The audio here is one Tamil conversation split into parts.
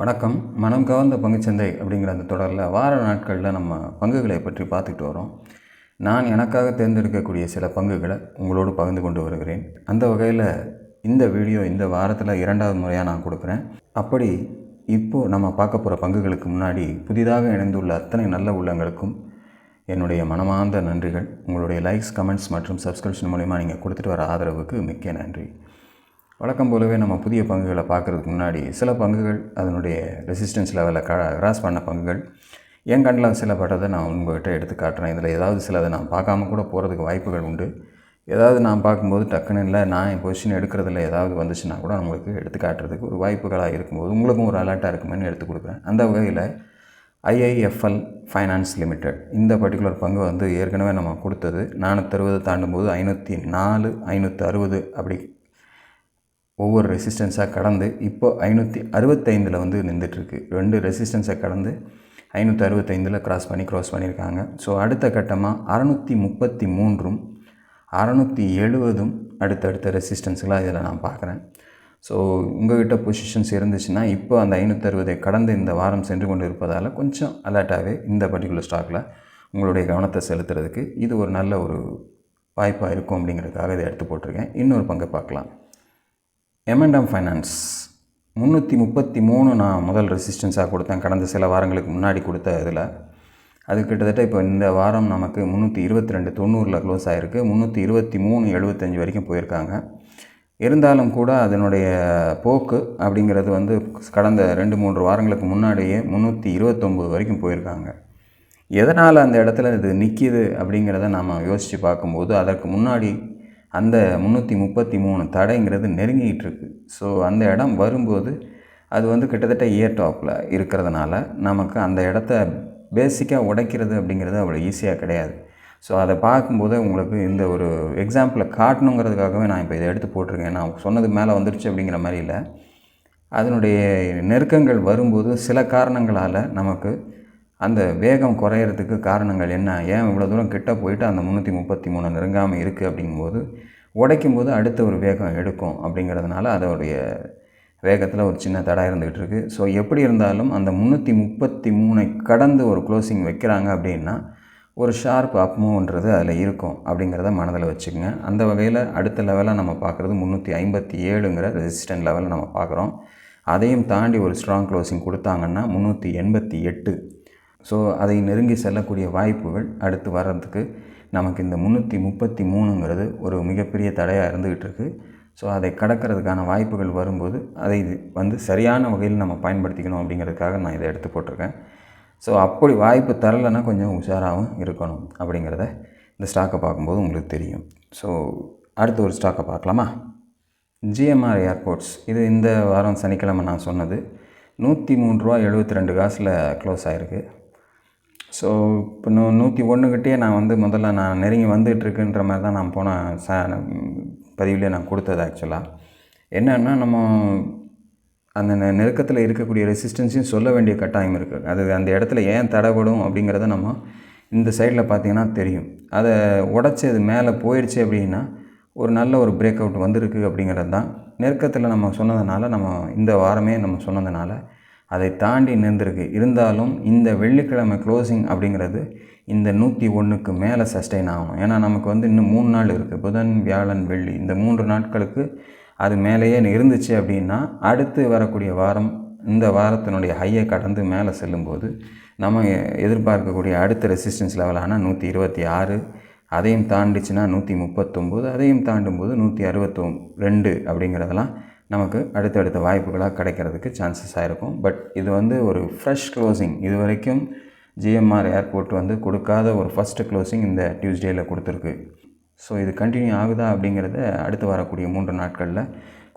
வணக்கம். மனம் கவர்ந்த பங்குச்சந்தை அப்படிங்கிற அந்த தொடரில் வார நாட்களில் நம்ம பங்குகளை பற்றி பார்த்துட்டு வரோம். நான் எனக்காக தேர்ந்தெடுக்கக்கூடிய சில பங்குகளை உங்களோடு பகிர்ந்து கொண்டு வருகிறேன். அந்த வகையில் இந்த வீடியோ இந்த வாரத்தில் இரண்டாவது முறையாக நான் கொடுக்குறேன். அப்படி இப்போது நம்ம பார்க்க போகிற பங்குகளுக்கு முன்னாடி புதிதாக இணைந்துள்ள அத்தனை நல்ல உள்ளங்களுக்கும் என்னுடைய மனமார்ந்த நன்றிகள். உங்களுடைய லைக்ஸ் கமெண்ட்ஸ் மற்றும் சப்ஸ்கிரிப்ஷன் மூலிமா நீங்கள் கொடுத்துட்டு வர ஆதரவுக்கு மிக்க நன்றி. வழக்கம் போலவே நம்ம புதிய பங்குகளை பார்க்குறதுக்கு முன்னாடி சில பங்குகள் அதனுடைய ரெசிஸ்டன்ஸ் லெவலில் க கிராஸ் பண்ண பங்குகள். என் கண்ணில் சில பட்டதை நான் உங்கள்கிட்ட எடுத்து காட்டுறேன். இதில் ஏதாவது சிலதை நான் பார்க்காம கூட போகிறதுக்கு வாய்ப்புகள் உண்டு. ஏதாவது நான் பார்க்கும்போது டக்குன்னு இல்லை நான் என் பொசிஷன் எடுக்கிறதுல ஏதாவது வந்துச்சுன்னா கூட உங்களுக்கு எடுத்து காட்டுறதுக்கு ஒரு வாய்ப்புகளாக இருக்கும்போது உங்களுக்கும் ஒரு அலர்ட்டாக இருக்குமேனு எடுத்து கொடுக்குறேன். அந்த வகையில் ஐஐஎஃப்எல் ஃபைனான்ஸ் லிமிடெட் இந்த பர்டிகுலர் பங்கு வந்து ஏற்கனவே நம்ம கொடுத்தது. நானூற்றறுபது தாண்டும் போது ஐநூற்றி நாலு ஐநூற்றி அறுபது அப்படி ஒவ்வொரு ரெசிஸ்டன்ஸாக கடந்து இப்போ ஐநூற்றி அறுபத்தைந்தில் வந்து நின்றுட்டுருக்கு. ரெண்டு ரெசிஸ்டன்ஸை கடந்து ஐநூற்றி அறுபத்தைந்தில் க்ராஸ் பண்ணி க்ராஸ் பண்ணியிருக்காங்க. ஸோ அடுத்த கட்டமாக அறநூற்றி முப்பத்தி மூன்றும் அறநூற்றி எழுபதும் அடுத்தடுத்த ரெசிஸ்டன்ஸ்களாக இதில் நான் பார்க்குறேன். ஸோ உங்கள்கிட்ட பொசிஷன்ஸ் இருந்துச்சுன்னா இப்போ அந்த ஐநூற்றறுபதை கடந்து இந்த வாரம் சென்று கொண்டு இருப்பதால் கொஞ்சம் அலர்ட்டாகவே இந்த பர்டிகுலர் ஸ்டாக்கில் உங்களுடைய கவனத்தை செலுத்துறதுக்கு இது ஒரு நல்ல ஒரு வாய்ப்பாக இருக்கும் அப்படிங்கிறதுக்காக இதை எடுத்து போட்டிருக்கேன். இன்னொரு பங்கை பார்க்கலாம். எம்என்டம் ஃபைனான்ஸ் முந்நூற்றி முப்பத்தி மூணு நான் முதல் ரெசிஸ்டன்ஸாக கொடுத்தேன். கடந்த சில வாரங்களுக்கு முன்னாடி கொடுத்த இதில். அது கிட்டத்தட்ட இப்போ இந்த வாரம் நமக்கு முந்நூற்றி இருபத்தி ரெண்டு தொண்ணூறில் க்ளோஸ் ஆகிருக்கு முந்நூற்றி இருபத்தி மூணு எழுபத்தஞ்சி வரைக்கும் போயிருக்காங்க. இருந்தாலும் கூட அதனுடைய போக்கு அப்படிங்கிறது வந்து கடந்த ரெண்டு மூன்று வாரங்களுக்கு முன்னாடியே முந்நூற்றி இருபத்தொம்போது வரைக்கும் போயிருக்காங்க. எதனால் அந்த இடத்துல இது நிற்கிது அப்படிங்கிறத நாம் யோசித்து பார்க்கும்போது அதற்கு முன்னாடி அந்த முந்நூற்றி முப்பத்தி மூணு தடைங்கிறது நெருங்கிக்கிட்டு இருக்கு ஸோ அந்த இடம் வரும்போது அது வந்து கிட்டத்தட்ட இயர் டாப்பில் இருக்கிறதுனால நமக்கு அந்த இடத்த பேசிக்காக உடைக்கிறது அப்படிங்கிறது அவ்வளோ ஈஸியாக கிடையாது. ஸோ அதை பார்க்கும்போது உங்களுக்கு இந்த ஒரு எக்ஸாம்பிளை காட்டணுங்கிறதுக்காகவே நான் இப்போ இதை எடுத்து போட்டிருக்கேன். நான் சொன்னது மேலே வந்துருச்சு அப்படிங்கிற மாதிரி இல்லை. அதனுடைய நெருக்கங்கள் வரும்போது சில காரணங்களால் நமக்கு அந்த வேகம் குறையிறதுக்கு காரணங்கள் என்ன? ஏன் இவ்வளோ தூரம் கிட்ட போயிட்டு அந்த முந்நூற்றி முப்பத்தி மூணு நெருங்காமல் இருக்குது அப்படிங்கும்போது உடைக்கும் போது அடுத்த ஒரு வேகம் எடுக்கும் அப்படிங்கிறதுனால அதோடைய வேகத்தில் ஒரு சின்ன தடா இருந்துகிட்டு இருக்குது ஸோ எப்படி இருந்தாலும் அந்த முந்நூற்றி முப்பத்தி மூணை கடந்து ஒரு க்ளோசிங் வைக்கிறாங்க அப்படின்னா ஒரு ஷார்ப் அப்மூவ்ன்றது அதில் இருக்கும் அப்படிங்கிறத மனதில் வச்சுக்கோங்க. அந்த வகையில் அடுத்த லெவலாக நம்ம பார்க்குறது முந்நூற்றி ஐம்பத்தி ஏழுங்கிற ரெசிஸ்டன்ட் லெவலில் நம்ம பார்க்குறோம். அதையும் தாண்டி ஒரு ஸ்ட்ராங் க்ளோசிங் கொடுத்தாங்கன்னா முந்நூற்றி எண்பத்தி எட்டு ஸோ அதை நெருங்கி செல்லக்கூடிய வாய்ப்புகள் அடுத்து வர்றதுக்கு நமக்கு இந்த முந்நூற்றி முப்பத்தி மூணுங்கிறது ஒரு மிகப்பெரிய தடையாக இருந்துக்கிட்டு இருக்குது ஸோ அதை கடக்கிறதுக்கான வாய்ப்புகள் வரும்போது அதை வந்து சரியான வகையில் நம்ம பயன்படுத்திக்கணும் அப்படிங்கிறதுக்காக நான் இதை எடுத்து போட்டிருக்கேன். ஸோ அப்படி வாய்ப்பு தரலைன்னா கொஞ்சம் உஷாராகவும் இருக்கணும் அப்படிங்கிறத இந்த ஸ்டாக்கை பார்க்கும்போது உங்களுக்கு தெரியும். ஸோ அடுத்து ஒரு ஸ்டாக்கை பார்க்கலாமா? ஜிஎம்ஆர் ஏர்போர்ட்ஸ் இது இந்த வாரம் சனிக்கிழமை நான் சொன்னது. நூற்றி மூணு ரூபா எழுபத்தி ரெண்டு காசில் க்ளோஸ் ஆகிருக்கு ஸோ இப்போ நூ நூற்றி ஒன்றுக்கிட்டே நான் வந்து முதல்ல நான் நெருங்கி வந்துகிட்ருக்குன்ற மாதிரி தான் நான் போன சா பதிவிலே நான் கொடுத்தது ஆக்சுவலாக என்னென்னா நம்ம அந்த நெருக்கத்தில் இருக்கக்கூடிய ரெசிஸ்டன்ஸையும் சொல்ல வேண்டிய கட்டாயம் இருக்குது அது அந்த இடத்துல ஏன் தடைப்படும் அப்படிங்கிறத நம்ம இந்த சைடில் பார்த்திங்கன்னா தெரியும். அதை உடச்சி அது மேலே போயிடுச்சு அப்படின்னா ஒரு நல்ல ஒரு பிரேக் அவுட் வந்திருக்கு அப்படிங்கிறது தான். நெருக்கத்தில் நம்ம சொன்னதுனால நம்ம இந்த வாரமே நம்ம சொன்னதுனால அதை தாண்டி நின்றுருக்கு. இருந்தாலும் இந்த வெள்ளிக்கிழமை க்ளோசிங் அப்படிங்கிறது இந்த நூற்றி ஒன்றுக்கு மேலே சஸ்டெயின் ஆகும். ஏன்னா நமக்கு வந்து இன்னும் மூணு நாள் இருக்குது புதன் வியாழன் வெள்ளி. இந்த மூன்று நாட்களுக்கு அது மேலேயே இருந்துச்சு அப்படின்னா அடுத்து வரக்கூடிய வாரம் இந்த வாரத்தினுடைய ஹையை கடந்து மேலே செல்லும்போது நம்ம எதிர்பார்க்கக்கூடிய அடுத்த ரெசிஸ்டன்ஸ் லெவலான நூற்றி இருபத்தி ஆறு அதையும் தாண்டிச்சுன்னா நூற்றி முப்பத்தொம்போது அதையும் தாண்டும்போது நூற்றி அறுபத்தொம் ரெண்டு அப்படிங்கிறதெல்லாம் நமக்கு அடுத்தடுத்த வாய்ப்புகளாக கிடைக்கிறதுக்கு சான்சஸ் ஆகிருக்கும் பட் இது வந்து ஒரு ஃப்ரெஷ் க்ளோசிங் இது வரைக்கும் ஜிஎம்ஆர் ஏர்போர்ட் வந்து கொடுக்காத ஒரு ஃபஸ்ட்டு க்ளோசிங் இந்த டியூஸ்டேயில் கொடுத்துருக்கு. ஸோ இது கண்டினியூ ஆகுதா அப்படிங்கிறத அடுத்து வரக்கூடிய மூன்று நாட்களில்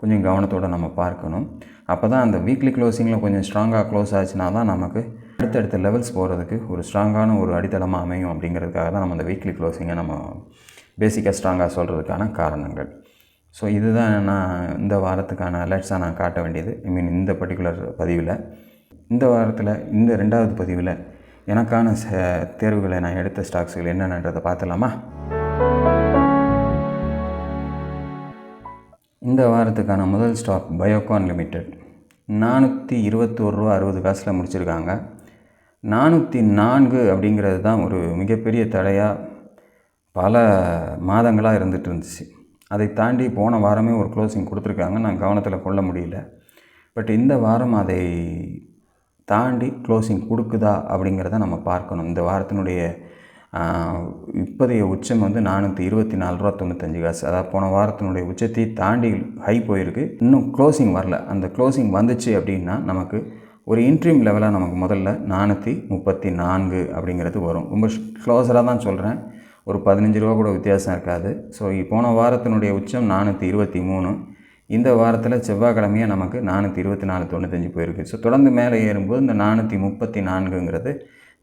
கொஞ்சம் கவனத்தோடு நம்ம பார்க்கணும். அப்போ தான் அந்த வீக்லி க்ளோசிங்கில் கொஞ்சம் ஸ்ட்ராங்காக க்ளோஸ் ஆச்சுன்னா தான் நமக்கு அடுத்தடுத்த லெவல்ஸ் போகிறதுக்கு ஒரு ஸ்ட்ராங்கான ஒரு அடித்தளமாக அமையும் அப்படிங்கிறதுக்காக தான் நம்ம அந்த வீக்லி க்ளோசிங்கை நம்ம பேசிக்காக ஸ்ட்ராங்காக சொல்கிறதுக்கான காரணங்கள். ஸோ இதுதான் நான் இந்த வாரத்துக்கான அலர்ட்ஸாக நான் காட்ட வேண்டியது. ஐ மீன் இந்த பர்டிகுலர் பதிவில். இந்த வாரத்தில் இந்த ரெண்டாவது பதிவில் எனக்கான ச தேர்வுகளை நான் எடுத்த ஸ்டாக்ஸுகள் என்னென்னன்றதை பார்த்துலாமா இந்த வாரத்துக்கான முதல் ஸ்டாக் பயோகான் லிமிடெட் நானூற்றி இருபத்தோரு ரூபா அறுபது காசில் முடிச்சிருக்காங்க. நானூற்றி நான்கு அப்படிங்கிறது தான் ஒரு மிகப்பெரிய தடையாக பல மாதங்களாக இருந்துகிட்டு இருந்துச்சு. அதை தாண்டி போன வாரமே ஒரு க்ளோசிங் கொடுத்துருக்காங்க. நான் கவனத்தில் கொள்ள முடியல. பட் இந்த வாரம் அதை தாண்டி க்ளோசிங் கொடுக்குதா அப்படிங்கிறத நம்ம பார்க்கணும். இந்த வாரத்தினுடைய இப்போதைய உச்சம் வந்து நானூற்றி இருபத்தி நாலு ரூபா தொண்ணூத்தஞ்சு காசு. அதாவது போன வாரத்தினுடைய உச்சத்தை தாண்டி ஹை போயிருக்கு. இன்னும் க்ளோசிங் வரல. அந்த க்ளோசிங் வந்துச்சு அப்படின்னா நமக்கு ஒரு இன்ட்ரீம் லெவலாக நமக்கு முதல்ல நானூற்றி முப்பத்தி நான்கு அப்படிங்கிறது வரும். ரொம்ப க்ளோஸராக தான் சொல்கிறேன் ஒரு பதினஞ்சு ரூபா கூட வித்தியாசம் இருக்காது. ஸோ போன வாரத்தினுடைய உச்சம் நானூற்றி இருபத்தி மூணு. இந்த வாரத்தில் செவ்வாய்க்கிழமையாக நமக்கு நானூற்றி இருபத்தி நாலு தொண்ணூத்தஞ்சு போயிருக்கு. ஸோ தொடர்ந்து மேலே ஏறும்போது இந்த நானூற்றி முப்பத்தி நான்குங்கிறது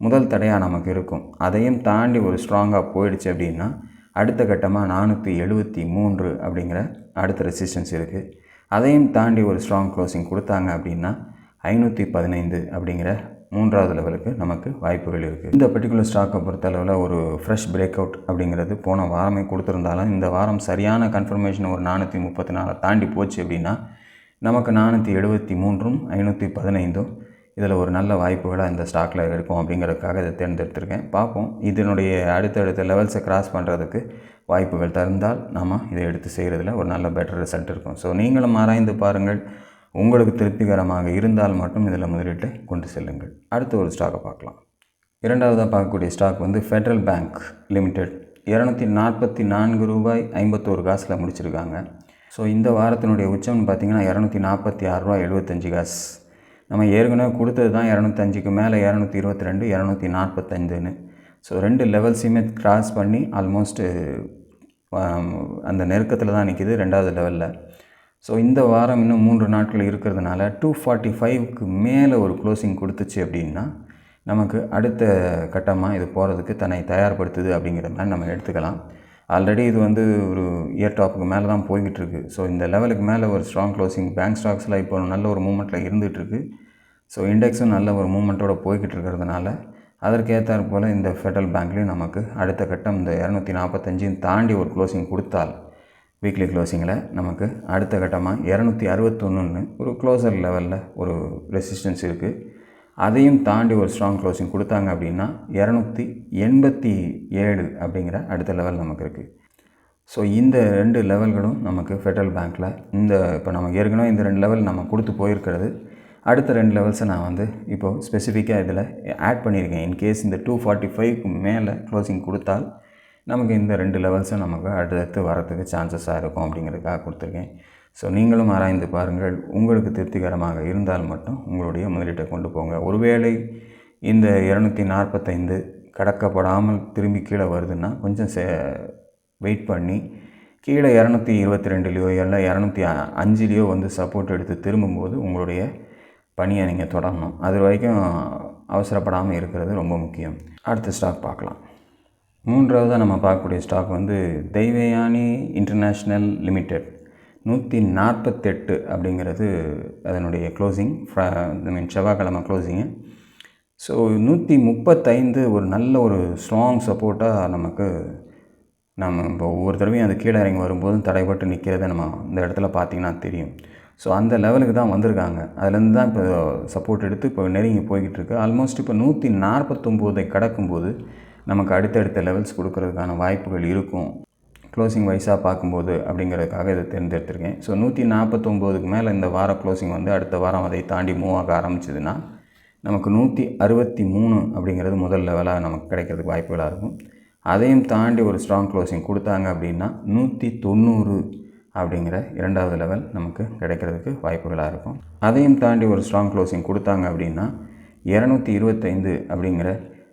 முதல் தடையாக நமக்கு இருக்கும். அதையும் தாண்டி ஒரு ஸ்ட்ராங்காக போயிடுச்சு அப்படின்னா அடுத்த கட்டமாக நானூற்றி எழுபத்தி மூன்று அப்படிங்கிற அடுத்த ரெசிஸ்டன்ஸ் இருக்குது அதையும் தாண்டி ஒரு ஸ்ட்ராங் க்ளோசிங் கொடுத்தாங்க அப்படின்னா ஐநூற்றி பதினைந்து அப்படிங்கிற மூன்றாவது லெவலுக்கு நமக்கு வாய்ப்புகள் இருக்குது இந்த பர்டிகுலர் ஸ்டாக்கை பொறுத்தளவில் ஒரு ஃப்ரெஷ் பிரேக் அவுட் அப்படிங்கிறது போன வாரமே கொடுத்துருந்தாலும் இந்த வாரம் சரியான கன்ஃபர்மேஷன் ஒரு நானூற்றி முப்பத்தி நாலை தாண்டி போச்சு அப்படின்னா நமக்கு நானூற்றி எழுபத்தி மூன்றும் ஐநூற்றி பதினைந்தும் இதில் ஒரு நல்ல வாய்ப்புகளாக இந்த ஸ்டாக்கில் இருக்கும் அப்படிங்கிறதுக்காக இதை தேர்ந்தெடுத்திருக்கேன். பார்ப்போம். இதனுடைய அடுத்தடுத்த லெவல்ஸை கிராஸ் பண்ணுறதுக்கு வாய்ப்புகள் தருந்தால் நாம் இதை எடுத்து செய்கிறதுல ஒரு நல்ல பெட்டர் ரிசல்ட் இருக்கும். ஸோ நீங்களும் ஆராய்ந்து பாருங்கள். உங்களுக்கு திருப்திகரமாக இருந்தால் மட்டும் இதில் முதலீட்டை கொண்டு செல்லுங்கள். அடுத்த ஒரு ஸ்டாக்கை பார்க்கலாம். இரண்டாவதாக பார்க்கக்கூடிய ஸ்டாக் வந்து ஃபெடரல் பேங்க் லிமிடெட் இரநூத்தி நாற்பத்தி நான்கு ரூபாய் ஐம்பத்தோரு காசில் முடிச்சிருக்காங்க. ஸோ இந்த வாரத்தினுடைய உச்சம்னு பார்த்தீங்கன்னா இரநூத்தி நாற்பத்தி ஆறு ரூபா எழுபத்தஞ்சு காசு. நம்ம ஏற்கனவே கொடுத்தது தான் இரநூத்தஞ்சுக்கு மேலே இரநூத்தி இருபத்தி ரெண்டு இரநூத்தி நாற்பத்தஞ்சுன்னு ஸோ ரெண்டு லெவல்ஸையுமே கிராஸ் பண்ணி ஆல்மோஸ்ட்டு அந்த நெருக்கத்தில் தான் நிற்கிது ரெண்டாவது லெவலில் ஸோ இந்த வாரம் இன்னும் மூன்று நாட்கள் இருக்கிறதுனால டூ ஃபார்ட்டி ஃபைவ்க்கு மேலே ஒரு க்ளோசிங் கொடுத்துச்சு அப்படின்னா நமக்கு அடுத்த கட்டமாக இது போகிறதுக்கு தன்னை தயார்படுத்துது அப்படிங்கிற மாதிரி நம்ம எடுத்துக்கலாம். ஆல்ரெடி இது வந்து ஒரு இயர் டாப்புக்கு மேலே தான் போய்கிட்டு இருக்கு ஸோ இந்த லெவலுக்கு மேலே ஒரு ஸ்ட்ராங் க்ளோசிங் பேங்க் ஸ்டாக்ஸில் இப்போ நல்ல ஒரு மூமெண்ட்டில் இருந்துகிட்ருக்கு ஸோ இண்டெக்ஸும் நல்ல ஒரு மூமெண்ட்டோட போய்கிட்டு இருக்கிறதுனால அதற்கேற்றாற் போல் இந்த ஃபெடரல் பேங்க்லேயும் நமக்கு அடுத்த கட்டம் இந்த இரநூத்தி நாற்பத்தஞ்சையும் தாண்டி ஒரு க்ளோசிங் கொடுத்தால் வீக்லி க்ளோசிங்கில் நமக்கு அடுத்த கட்டமாக இரநூத்தி அறுபத்தொன்றுன்னு ஒரு க்ளோசர் லெவலில் ஒரு ரெசிஸ்டன்ஸ் இருக்குது அதையும் தாண்டி ஒரு ஸ்ட்ராங் க்ளோசிங் கொடுத்தாங்க அப்படின்னா இரநூத்தி எண்பத்தி ஏழு அப்படிங்கிற அடுத்த லெவல் நமக்கு இருக்குது ஸோ இந்த ரெண்டு லெவல்களும் நமக்கு ஃபெடரல் பேங்க்கில் இந்த இப்போ நம்ம ஏற்கனவே இந்த ரெண்டு லெவல் நம்ம கொடுத்து போயிருக்கிறது. அடுத்த ரெண்டு லெவல்ஸை நான் வந்து இப்போது ஸ்பெசிஃபிக்காக இதில் ஆட் பண்ணியிருக்கேன். இன்கேஸ் இந்த டூ ஃபார்ட்டி ஃபைவ்க்கு மேலே க்ளோசிங் கொடுத்தால் நமக்கு இந்த ரெண்டு லெவல்ஸும் நமக்கு அடுத்தடுத்து வரத்துக்கு சான்சஸாக இருக்கும் அப்படிங்கிறதுக்காக கொடுத்துருக்கேன். ஸோ நீங்களும் ஆராய்ந்து பாருங்கள். உங்களுக்கு திருப்திகரமாக இருந்தால் மட்டும் உங்களுடைய முதலீட்டை கொண்டு போங்க. ஒருவேளை இந்த இரநூத்தி நாற்பத்தைந்து கடக்கப்படாமல் திரும்பி கீழே வருதுன்னா கொஞ்சம் சே வெயிட் பண்ணி கீழே இரநூத்தி இருபத்தி ரெண்டுலேயோ இல்லை இரநூத்தி அஞ்சுலேயோ வந்து சப்போர்ட் எடுத்து திரும்பும்போது உங்களுடைய பணியை நீங்கள் தொடரணும் அது வரைக்கும் அவசரப்படாமல் இருக்கிறது ரொம்ப முக்கியம். அடுத்த ஸ்டாக் பார்க்கலாம். மூன்றாவதாக நம்ம பார்க்கக்கூடிய ஸ்டாக் வந்து தெய்வயானி இன்டர்நேஷ்னல் லிமிடெட் நூற்றி நாற்பத்தெட்டு அப்படிங்கிறது அதனுடைய க்ளோசிங் ஐ மீன் செவ்வாய்க்கிழமை க்ளோசிங்கு ஸோ நூற்றி முப்பத்தைந்து ஒரு நல்ல ஒரு ஸ்ட்ராங் சப்போர்ட்டாக நமக்கு நம்ம இப்போ ஒவ்வொரு தடவையும் அது கீழே இறங்கி வரும்போதும் தடைப்பட்டு நிற்கிறத நம்ம இந்த இடத்துல பார்த்திங்கன்னா தெரியும். ஸோ அந்த லெவலுக்கு தான் வந்திருக்காங்க. அதுலேருந்து தான் இப்போ சப்போர்ட் எடுத்து இப்போ நெருங்கி போய்கிட்டு இருக்கு. ஆல்மோஸ்ட் இப்போ நூற்றி நாற்பத்தொம்போதை கடக்கும்போது நமக்கு அடுத்தடுத்த லெவல்ஸ் கொடுக்கறதுக்கான வாய்ப்புகள் இருக்கும். க்ளோசிங் வைஸாக பார்க்கும்போது அப்படிங்கிறதுக்காக இதை தேர்ந்தெடுத்திருக்கேன். ஸோ நூற்றி நாற்பத்தொம்போதுக்கு மேலே இந்த வார க்ளோசிங் வந்து அடுத்த வாரம் அதை தாண்டி மூவ் ஆக ஆரம்பிச்சதுன்னா நமக்கு நூற்றி அறுபத்தி மூணு அப்படிங்கிறது முதல் லெவலாக நமக்கு கிடைக்கிறதுக்கு வாய்ப்புகளாக இருக்கும். அதையும் தாண்டி ஒரு ஸ்ட்ராங் க்ளோசிங் கொடுத்தாங்க அப்படின்னா நூற்றி தொண்ணூறு அப்படிங்கிற இரண்டாவது லெவல் நமக்கு கிடைக்கிறதுக்கு வாய்ப்புகளாக இருக்கும். அதையும் தாண்டி ஒரு ஸ்ட்ராங் க்ளோசிங் கொடுத்தாங்க அப்படின்னா இரநூத்தி இருபத்தைந்து அப்படிங்கிற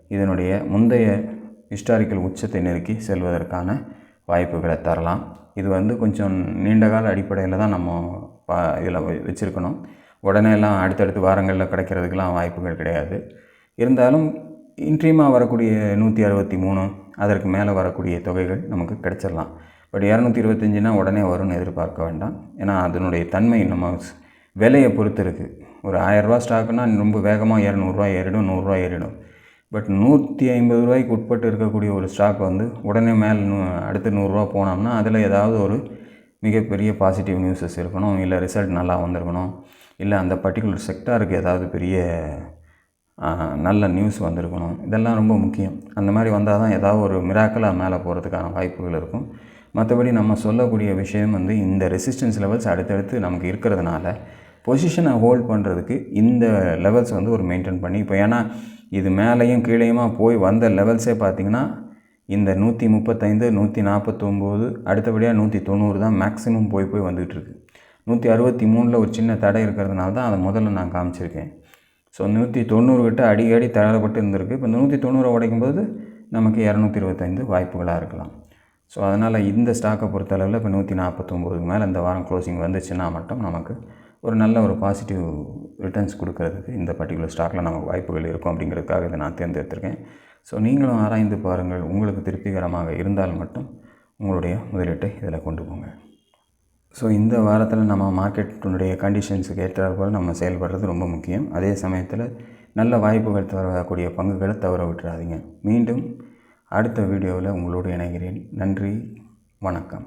இதனுடைய முந்தைய ஹிஸ்டாரிக்கல் உச்சத்தை நெருக்கி செல்வதற்கான வாய்ப்புகளை தரலாம். இது வந்து கொஞ்சம் நீண்டகால அடிப்படையில் தான் நம்ம பா இதில் வச்சுருக்கணும். உடனே எல்லாம் வாரங்களில் கிடைக்கிறதுக்கெலாம் வாய்ப்புகள் கிடையாது. இருந்தாலும் இன்ட்ரீமாக வரக்கூடிய நூற்றி அறுபத்தி மூணு அதற்கு மேலே வரக்கூடிய தொகைகள் நமக்கு கிடைச்சிடலாம். பட் இரநூத்தி இருபத்தஞ்சுனா உடனே வரும்னு எதிர்பார்க்க வேண்டாம். ஏன்னா அதனுடைய தன்மை நம்ம ஸ்- விலையை பொறுத்து இருக்குது ஒரு ஆயரூபா ஸ்டாக்குனா ரொம்ப வேகமாக இரநூறுவா ஏறிடும் நூறுரூவா ஏறிடும். பட் நூற்றி ஐம்பது ரூபாய்க்கு உட்பட்டு இருக்கக்கூடிய ஒரு ஸ்டாக் வந்து உடனே மேலே நூ அடுத்து நூறுரூவா போனோம்னா அதில் ஏதாவது ஒரு மிகப்பெரிய பாசிட்டிவ் நியூஸஸ் இருக்கணும் இல்லை ரிசல்ட் நல்லா வந்திருக்கணும் இல்லை அந்த பர்டிகுலர் செக்டாருக்கு ஏதாவது பெரிய நல்ல நியூஸ் வந்திருக்கணும். இதெல்லாம் ரொம்ப முக்கியம். அந்த மாதிரி வந்தால் தான் ஏதாவது ஒரு மிராக்கலாக மேலே போகிறதுக்கான வாய்ப்புகள் இருக்கும். மற்றபடி நம்ம சொல்லக்கூடிய விஷயம் வந்து இந்த ரெசிஸ்டன்ஸ் லெவல்ஸ் அடுத்தடுத்து நமக்கு இருக்கிறதுனால பொசிஷனை ஹோல்ட் பண்ணுறதுக்கு இந்த லெவல்ஸ் வந்து ஒரு மெயின்டைன் பண்ணி இப்போ ஏன்னா இது மேலேயும் கீழேயுமா போய் வந்த லெவல்ஸே பார்த்திங்கன்னா இந்த நூற்றி முப்பத்தைந்து நூற்றி நாற்பத்தொம்போது அடுத்தபடியாக நூற்றி தொண்ணூறு தான் மேக்ஸிமம் போய் போய் வந்துகிட்ருக்கு நூற்றி அறுபத்தி மூணில் ஒரு சின்ன தடை இருக்கிறதுனால தான் அதை முதல்ல நான் காமிச்சிருக்கேன். ஸோ நூற்றி தொண்ணூறு கிட்ட அடிக்கடி தளரப்பட்டு இருந்திருக்கு. இப்போ நூற்றி தொண்ணூறை உடைக்கும் போது நமக்கு இரநூத்தி இருபத்தைந்து வாய்ப்புகளாக இருக்கலாம். ஸோ அதனால் இந்த ஸ்டாக்கை பொறுத்தளவில் இப்போ நூற்றி நாற்பத்தொம்போதுக்கு மேலே இந்த வாரம் க்ளோசிங் வந்துச்சுன்னா மட்டும் நமக்கு ஒரு நல்ல ஒரு பாசிட்டிவ் ரிட்டர்ன்ஸ் கொடுக்கறதுக்கு இந்த பர்டிகுலர் ஸ்டாக்கில் நமக்கு வாய்ப்புகள் இருக்கும் அப்படிங்கிறதுக்காக இதை நான் தேர்ந்தெடுத்திருக்கேன். ஸோ நீங்களும் ஆராய்ந்து பாருங்கள். உங்களுக்கு திருப்திகரமாக இருந்தால் மட்டும் உங்களுடைய முதலீட்டை இதில் கொண்டு போங்க. ஸோ இந்த வாரத்தில் நம்ம மார்க்கெட்டினுடைய கண்டிஷன்ஸுக்கு ஏற்றாற்போல் நம்ம செயல்படுறது ரொம்ப முக்கியம். அதே சமயத்தில் நல்ல வாய்ப்புகள் தரக்கூடிய பங்குகளை தவற விட்டுறாதீங்க. மீண்டும் அடுத்த வீடியோவில் உங்களோடு இணைகிறேன். நன்றி. வணக்கம்.